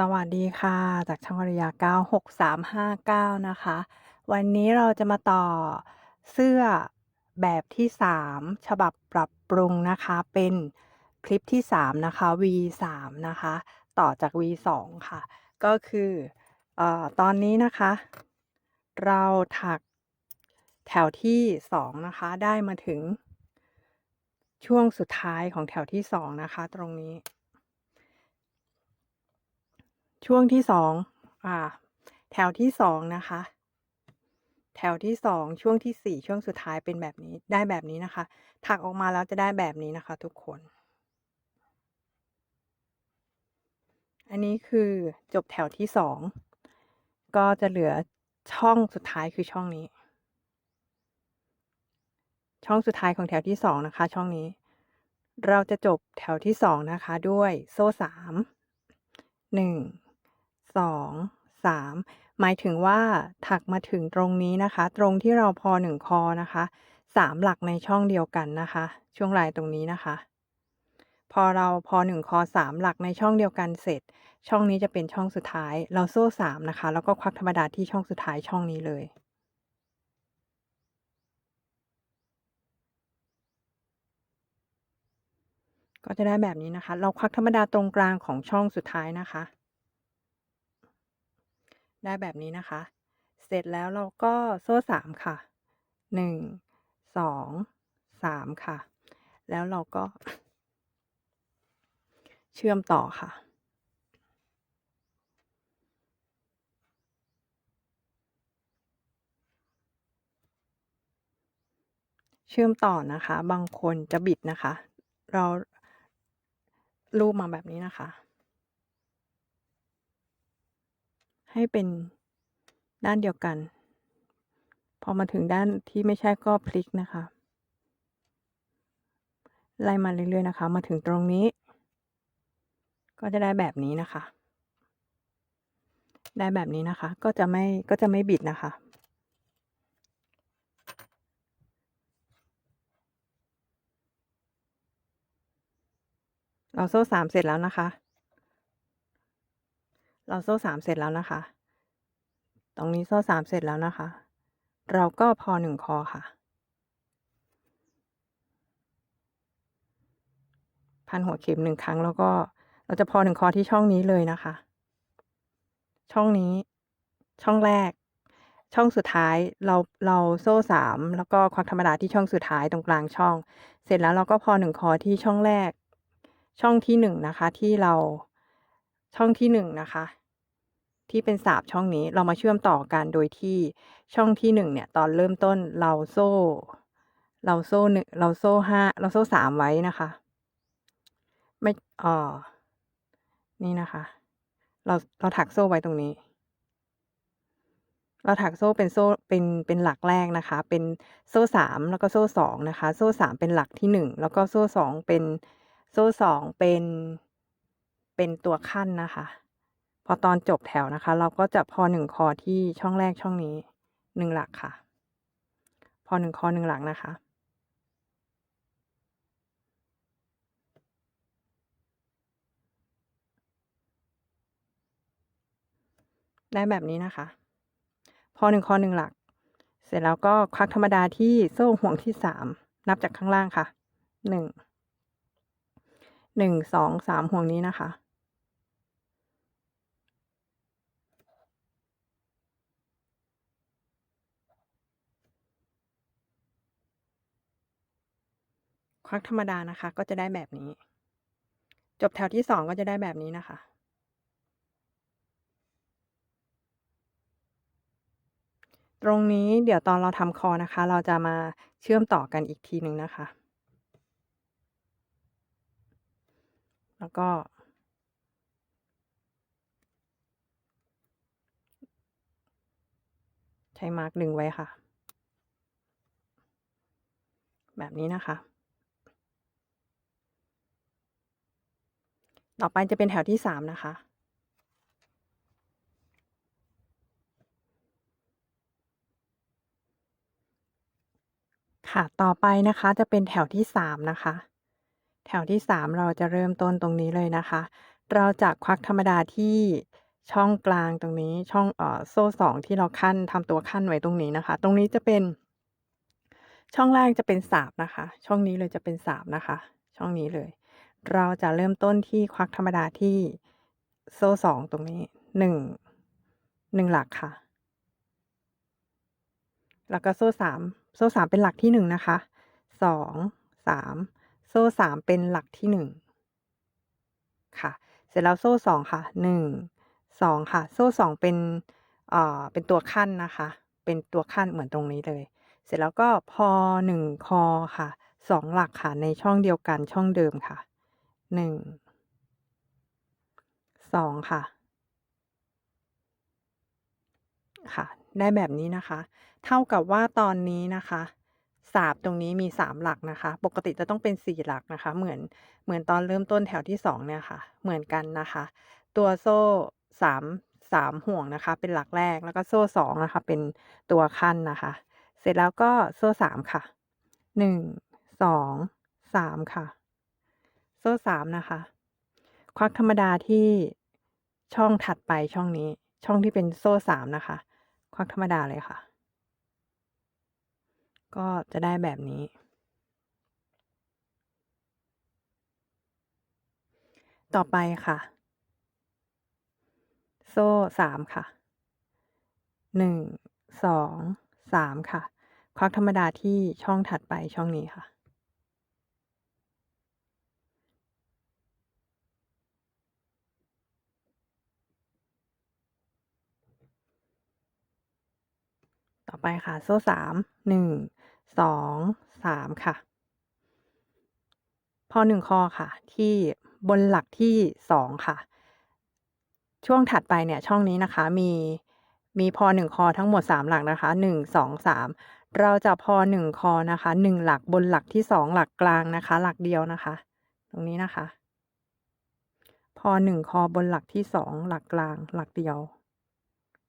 สวัสดีค่ะ จากช่องอริยา 96359 นะคะ วันนี้เราจะมาต่อเสื้อแบบที่ 3 ฉบับปรับปรุงนะคะ เป็นคลิปที่ 3 นะคะ V3 นะคะ ต่อจาก V2 ค่ะ ก็คือเออตอนนี้นะคะ เราถักแถวที่ 2 นะคะ ได้มาถึงช่วงสุดท้ายของแถวที่ 2 นะคะ ตรงนี้ ช่วงที่2อ่า แถวที่2นะคะ แถวที่2ช่วงที่4ช่วงสุดท้ายเป็นแบบนี้ได้แบบนี้นะคะ ถักออกมาแล้วจะได้แบบนี้นะคะ ทุกคน อันนี้คือจบแถวที่2ก็จะเหลือช่องสุดท้ายคือช่องนี้ ช่องสุดท้ายของแถวที่2นะคะ ช่องนี้ เราจะจบแถวที่2นะคะ ด้วยโซ่สามหนึ่ง 3 1 2 3หมายถึงว่าถักมาถึงตรงนี้นะคะ ตรงที่เราพอ1คอนะคะ3หลักในช่องเดียวกันนะคะ ช่วงลายตรงนี้นะคะ พอเราพอ1คอ3หลักในช่องเดียวกันเสร็จ ช่องนี้จะเป็นช่องสุดท้าย เราโซ่3นะคะ แล้วก็ควักธรรมดาที่ช่องสุดท้ายช่องนี้เลยก็จะได้แบบนี้นะคะ เราควักธรรมดาตรงกลางของช่องสุดท้ายนะคะ ได้แบบนี้นะคะ เสร็จแล้วเราก็โซ่3ค่ะ1 2 3ค่ะ แล้วเราก็ เชื่อมต่อค่ะเชื่อมต่อนะคะ บางคนจะบิดนะคะ เรา รูปมาแบบนี้นะคะ ให้เป็นด้านเดียวกัน พอมาถึงด้านที่ไม่ใช่ก็พลิกนะคะ ไล่มาเรื่อยๆนะคะ มาถึงตรงนี้ ก็จะได้แบบนี้นะคะ ได้แบบนี้นะคะ ก็จะไม่ก็จะไม่บิดนะคะเราโซ่3เสร็จแล้วนะคะ เราโซ่3เสร็จแล้วนะคะ ตรงนี้โซ่3เสร็จแล้วนะคะ เราก็พอ1คอค่ะ พันหัวเข็ม1ครั้งแล้วก็เราจะพอ1คอที่ช่องนี้เลยนะคะ ช่องนี้ ช่องแรก ช่องสุดท้าย เราเราโซ่3แล้วก็ควักธรรมดาที่ช่องสุดท้ายตรงกลางช่อง เสร็จแล้วเราก็พอ1คอที่ช่องแรก ช่องที่1นะคะ ที่เราช่องที่1นะคะ ที่เป็นสาบช่องนี้เรามาเชื่อมต่อกันโดยที่ช่องที่1เนี่ยตอนเริ่มต้นเราโซ่ เราโซ่หนึ่งเราโซ่5เราโซ่3ไว้นะคะ ไม่เอ่อนี่นะคะ เราเราถักโซ่ไว้ตรงนี้ เราถักโซ่เป็นโซ่เป็นเป็นหลักแรกนะคะ เป็นโซ่3แล้วก็โซ่2นะคะ โซ่3เป็นหลักที่1แล้วก็โซ่2เป็นโซ่2เป็นเป็นตัวขั้นนะคะ พอตอนจบแถวนะคะ เราก็จะพอ1คอที่ช่องแรกช่องนี้1หลักค่ะ พอ1คอ1หลักนะคะ ได้แบบนี้นะคะ พอ1คอ1หลัก เสร็จแล้วก็ควักธรรมดาที่โซ่ห่วงที่3นับจากข้างล่างค่ะ1 1 2 3ห่วงนี้นะคะ ควักธรรมดานะคะ ก็จะได้แบบนี้ จบแถวที่2ก็จะได้แบบนี้นะคะ ตรงนี้เดี๋ยวตอนเราทำคอนะคะ เราจะมาเชื่อมต่อกันอีกทีหนึ่งนะคะ แล้วก็ใช้มาร์กดึงไว้ค่ะ แบบนี้นะคะ ต่อไปจะเป็นแถวที่3นะคะ ค่ะ ต่อไปนะคะจะเป็นแถวที่3นะคะ แถวที่3เราจะเริ่มต้นตรงนี้เลยนะคะ เราจะควักธรรมดาที่ช่องกลางตรงนี้ช่องเอ่อโซ่สองที่เราขั้นทำตัวขั้นไว้ตรงนี้นะคะ ตรงนี้จะเป็น ช่องแรกจะเป็นสาบนะคะ ช่องนี้เลยจะเป็นสาบนะคะ ช่องนี้เลย เราจะเริ่มต้นที่ควักธรรมดาที่โซ่สองตรงนี้หนึ่งหนึ่งหลักค่ะ แล้วก็โซ่สามโซ่สามเป็นหลักที่หนึ่งนะคะสองสามโซ่สามเป็นหลักที่หนึ่งค่ะ เสร็จแล้วโซ่สองค่ะหนึ่งสองค่ะ โซ่สองเป็นเอ่อเป็นตัวขั้นนะคะ เป็นตัวขั้นเหมือนตรงนี้เลย เสร็จแล้วก็พอหนึ่งคอค่ะสองหลักค่ะในช่องเดียวกันช่องเดิมค่ะ หนึ่งสองค่ะ ค่ะ ได้แบบนี้นะคะ เท่ากับว่าตอนนี้นะคะสาบตรงนี้มีสามหลักนะคะ ปกติจะต้องเป็นสี่หลักนะคะ เหมือนเหมือนตอนเริ่มต้นแถวที่สองเนี่ยค่ะ เหมือนกันนะคะ ตัวโซ่สามสามห่วงนะคะ เป็นหลักแรกแล้วก็โซ่สองนะคะ เป็นตัวขั้นนะคะ เสร็จแล้วก็โซ่สามค่ะหนึ่งสองสามค่ะ โซ่สามนะคะ ควักธรรมดาที่ช่องถัดไปช่องนี้ ช่องที่เป็นโซ่สามนะคะ ควักธรรมดาเลยค่ะ ก็จะได้แบบนี้ ต่อไปค่ะ โซ่สามค่ะหนึ่งสองสามค่ะ ควักธรรมดาที่ช่องถัดไปช่องนี้ค่ะ อไปค่ะ โซ่สามหนึ่งสองสามค่ะ พอหนึ่งคอค่ะ ที่บนหลักที่สองค่ะ ช่วงถัดไปเนี่ยช่องนี้นะคะมีมีพอหนึ่งคอทั้งหมดสามหลักนะคะหนึ่งสองสามเราจะพอหนึ่งคอนะคะหนึ่งหลักบนหลักที่สองหลักกลางนะคะ หลักเดียวนะคะ ตรงนี้นะคะ พอหนึ่งคอบนหลักที่สองหลักกลาง หลักเดียว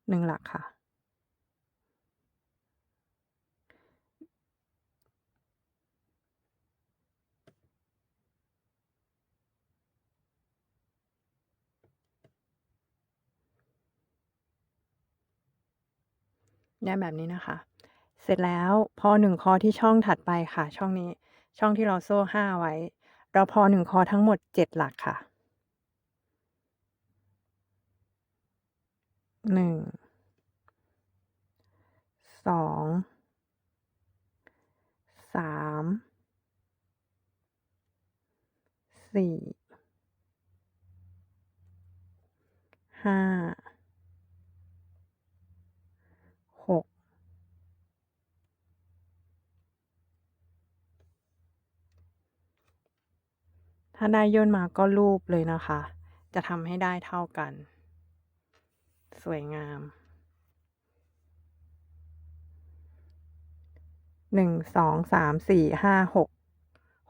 หนึ่งหลักค่ะ ได้แบบนี้นะคะ เสร็จแล้วพอหนึ่งคอที่ช่องถัดไปค่ะ ช่องนี้ช่องที่เราโซ่ห้าไว้ เราพอหนึ่งคอทั้งหมดเจ็ดหลักค่ะหนึ่งสองสามสี่ห้าหก ถ้าได้ย่นมาก็รูปเลยนะคะ จะทำให้ได้เท่ากัน สวยงามหนึ่งสองสามสี่ห้าหก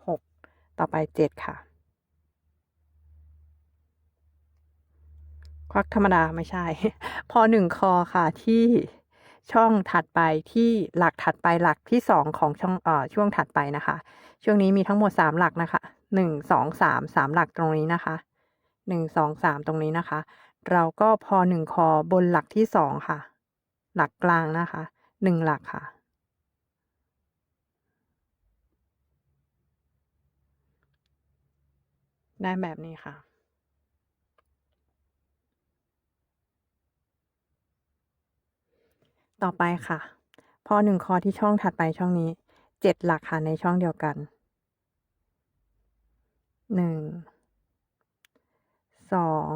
หกต่อไปเจ็ดค่ะ ควักธรรมดาไม่ใช่ พอหนึ่งคอค่ะที่ช่องถัดไปที่หลักถัดไปหลักที่สองของช่องเอ่อช่วงถัดไปนะคะ ช่วงนี้มีทั้งหมดสามหลักนะคะ หนึ่งสองสามสามหลักตรงนี้นะคะหนึ่งสองสามตรงนี้นะคะ เราก็พอหนึ่งคอบนหลักที่สองค่ะ หลักกลางนะคะหนึ่งหลักค่ะ ได้แบบนี้ค่ะต่อไปค่ะ พอหนึ่งคอที่ช่องถัดไปช่องนี้ เจ็ดหลักค่ะในช่องเดียวกัน หนึ่งสอง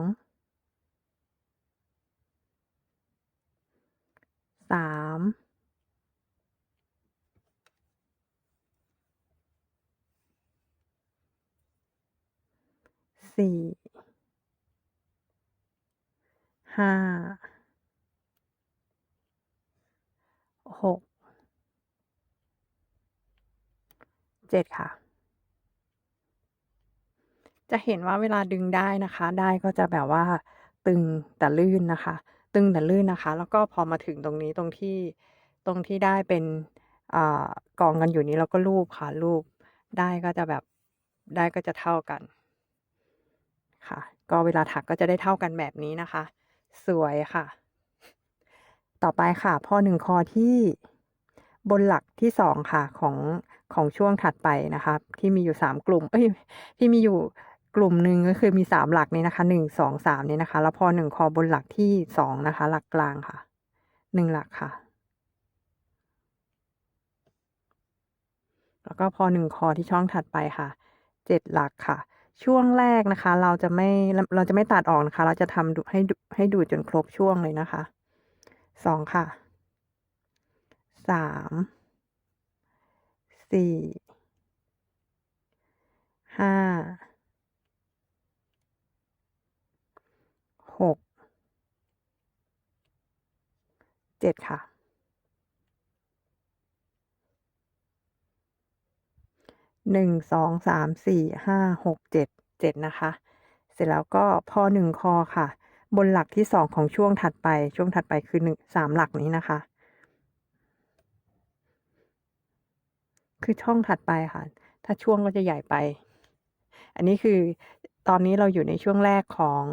สามสี่ห้าหกเจ็ดค่ะ จะเห็นว่าเวลาดึงได้นะคะ ได้ก็จะแบบว่าตึงแต่ลื่นนะคะ ตึงแต่ลื่นนะคะ แล้วก็พอมาถึงตรงนี้ตรงที่ตรงที่ได้เป็นอกองกันอยู่นี้เราก็ลูบค่ะลูบได้ก็จะแบบได้ก็จะเท่ากัน ค่ะ ก็เวลาถักก็จะได้เท่ากันแบบนี้นะคะ สวยค่ะ ต่อไปค่ะพอหนึ่งคอที่บนหลักที่สองค่ะของของช่วงถัดไปนะคะ ที่มีอยู่สามกลุ่ม เอ้ยที่มีอยู่ กลุ่มหนึ่งก็คือมีสามหลักนี้นะคะหนึ่งสองสามนี้นะคะ แล้วพอหนึ่งคอบนหลักที่สองนะคะ หลักกลางค่ะหนึ่งหลักค่ะ แล้วก็พอหนึ่งคอที่ช่องถัดไปค่ะเจ็ดหลักค่ะ ช่วงแรกนะคะ เราจะไม่เราจะไม่ตัดออกนะคะ เราจะทำให้ให้ดูจนครบช่วงเลยนะคะสองค่ะสามสี่ห้าหก เจ็ดค่ะ หนึ่งสองสามสี่ห้าหกเจ็ดเจ็ดนะคะ เสร็จแล้วก็พอหนึ่งคอค่ะ บนหลักที่สองของช่วงถัดไป ช่วงถัดไปคือหนึ่งสามหลักนี้นะคะ คือช่องถัดไปค่ะ ถ้าช่วงก็จะใหญ่ไป อันนี้คือตอนนี้เราอยู่ในช่วงแรกของ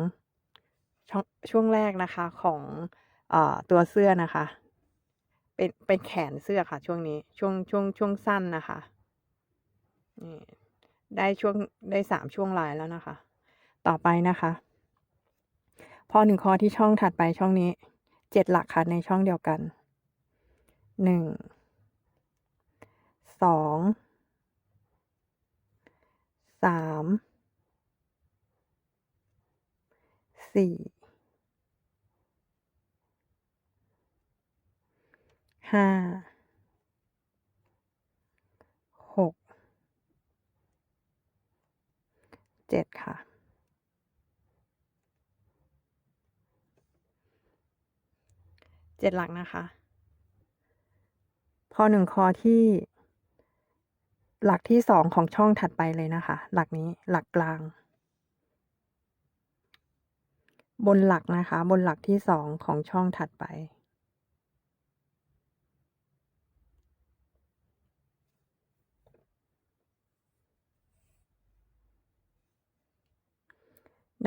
ช่องชวงแรกนะคะของ ตัวเสื้อนะคะ เป็นเป็นแขนเสื้อค่ะ ช่วงนี้ช่วงช่วงช่วงสั้นนะคะนี่ได้ช่วงได้สามช่วงลายแล้วนะคะ ต่อไปนะคะ พอหนึ่งคอที่ช่องถัดไปช่องนี้เจ็ดหลักค่ะในช่องเดียวกันหนึ่งสองสามสี่ ห้าหกเจ็ดค่ะ เจ็ดหลักนะคะ พอหนึ่งคอที่ หลักที่สองของช่องถัดไปเลยนะคะ หลักนี้หลักกลาง บนหลักนะคะ บนหลักที่สองของช่องถัดไป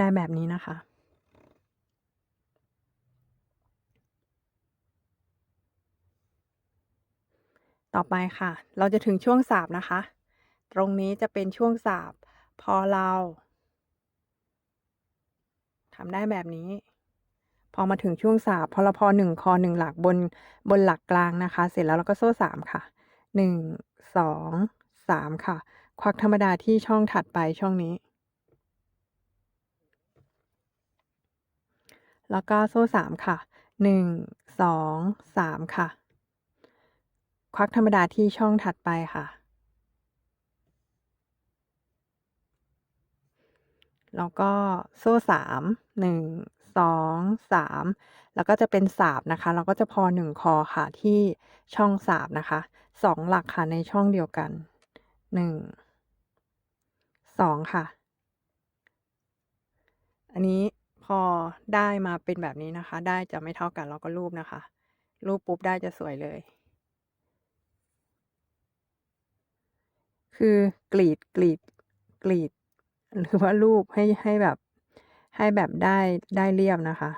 ได้แบบนี้นะคะ ต่อไปค่ะ เราจะถึงช่วงสาบนะคะ ตรงนี้จะเป็นช่วงสาบ พอเราทำได้แบบนี้ พอมาถึงช่วงสาบพอเราพอหนึ่งคอหนึ่งหลักบนบนหลักกลางนะคะ เสร็จแล้วเราก็โซ่สามค่ะหนึ่งสองสามค่ะ ควักธรรมดาที่ช่องถัดไปช่องนี้ แล้วก็โซ่สามค่ะหนึ่งสองสามค่ะ ควักธรรมดาที่ช่องถัดไปค่ะ แล้วก็โซ่สามหนึ่งสองสามแล้วก็จะเป็นสาบนะคะ เราก็จะพอหนึ่งคอค่ะที่ช่องสาบนะคะสองหลักค่ะในช่องเดียวกันหนึ่งสองค่ะ อันนี้ พอได้มาเป็นแบบนี้นะคะ ได้จะไม่เท่ากันเราก็รูปนะคะ รูปปุ๊บได้จะสวยเลย คือกรีดกรีดกรีด หรือว่ารูปให้ให้แบบ ให้แบบได้ได้เรียบนะคะ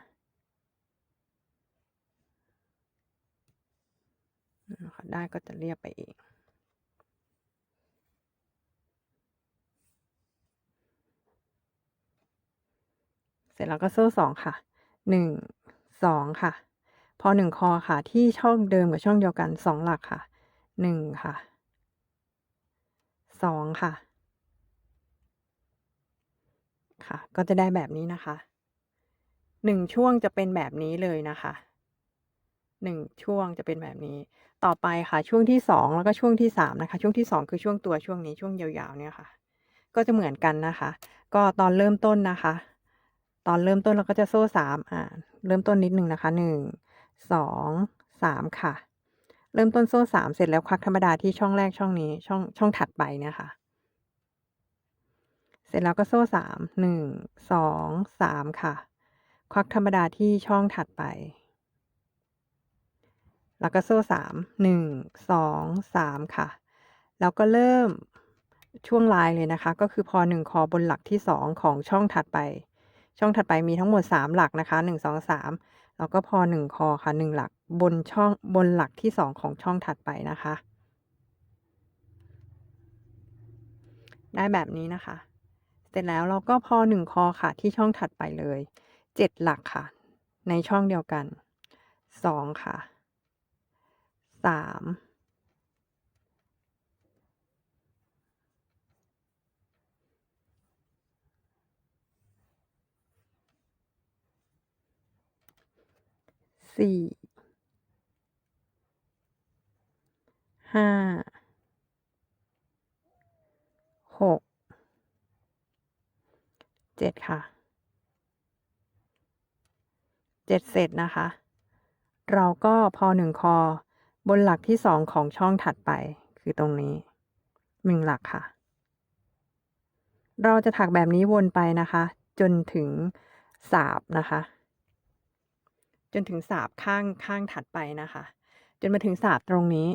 ได้ก็จะเรียบไปเอง เสร็จแล้วก็โซ่สองค่ะหนึ่งสองค่ะ พอหนึ่งคอค่ะ ที่ช่องเดิมกับช่องเดียวกันสองหลักค่ะหนึ่งค่ะสองค่ะ ค่ะ ก็จะได้แบบนี้นะคะหนึ่งช่วงจะเป็นแบบนี้เลยนะคะหนึ่งช่วงจะเป็นแบบนี้ ต่อไปค่ะ ช่วงที่สองแล้วก็ช่วงที่สามนะคะ ช่วงที่สองคือช่วงตัวช่วงนี้ช่วงยาวๆเนี่ยค่ะ ก็จะเหมือนกันนะคะ ก็ตอนเริ่มต้นนะคะ ตอนเริ่มต้นเราก็จะโซ่สามอ่าเริ่มต้นนิดหนึ่งนะคะหนึ่งสองสามค่ะ เริ่มต้นโซ่สามเสร็จแล้วควักธรรมดาที่ช่องแรกช่องนี้ช่องช่องถัดไปเนี่ยค่ะ เสร็จแล้วก็โซ่สามหนึ่งสองสามค่ะ ควักธรรมดาที่ช่องถัดไป แล้วก็โซ่สามหนึ่งสองสามค่ะ แล้วก็เริ่มช่วงลายเลยนะคะ ก็คือพอหนึ่งคอบนหลักที่สองของช่องถัดไป ช่องถัดไปมีทั้งหมด 3 หลักนะคะ 1 2 3 แล้วก็พอ 1 คอค่ะ 1 หลักบนช่องบนหลักที่ 2 ของช่องถัดไปนะคะ ได้แบบนี้นะคะ เสร็จแล้วเราก็พอ 1 คอค่ะที่ช่องถัดไปเลย 7 หลักค่ะ ในช่องเดียวกัน 2 ค่ะ 3 สี่ห้าหกเจ็ดค่ะเจ็ดเสร็จนะคะ เราก็พอหนึ่งคอ บนหลักที่สองของช่องถัดไปคือตรงนี้หนึ่งหลักค่ะ เราจะถักแบบนี้วนไปนะคะ จนถึงสาบนะคะ จนถึงสาบข้างข้างถัดไปนะคะ จนมาถึงสาบตรงนี้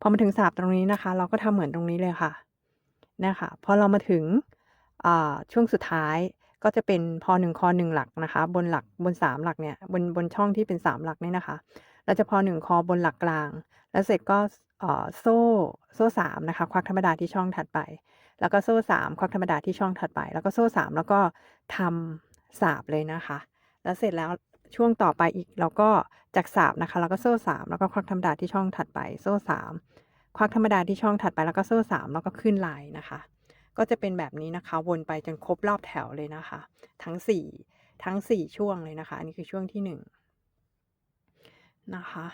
พอมาถึงสาบตรงนี้นะคะ เราก็ทำเหมือนตรงนี้เลยค่ะนะคะพอเรามาถึงช่วงสุดท้ายก็จะเป็นพอหนึ่งคอหนึ่งหลักนะคะ บนหลักบนสามหลักเนี่ยบนบนช่องที่เป็นสามหลักเนี่ยนะคะ เราจะพอหนึ่งคอบนหลักกลาง แล้วเสร็จก็โซ่โซ่สามนะคะ ควักธรรมดาที่ช่องถัดไป แล้วก็โซ่สามควักธรรมดาที่ช่องถัดไป แล้วก็โซ่สามแล้วก็ทำสาบเลยนะคะ แล้วเสร็จแล้ว ช่วงต่อไปอีกเราก็จากสาบนะคะ แล้วก็โซ่สามแล้วก็ควักธรรมดาที่ช่องถัดไปโซ่สามควักธรรมดาที่ช่องถัดไปแล้วก็โซ่สามแล้วก็ขึ้นลายนะคะ ก็จะเป็นแบบนี้นะคะ วนไปจนครบรอบแถวเลยนะคะ ทั้งสี่ทั้งสี่ช่วงเลยนะคะ อันนี้คือช่วงที่หนึ่งนะคะ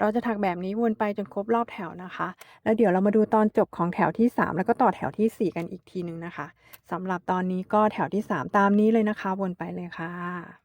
เราจะถักแบบนี้วนไปจนครบรอบแถวนะคะ แล้วเดี๋ยวเรามาดูตอนจบของแถวที่ 3 แล้วก็ต่อแถวที่ 4 กันอีกทีนึงนะคะสำหรับตอนนี้ก็แถวที่ 3 ตามนี้เลยนะคะ วนไปเลยค่ะ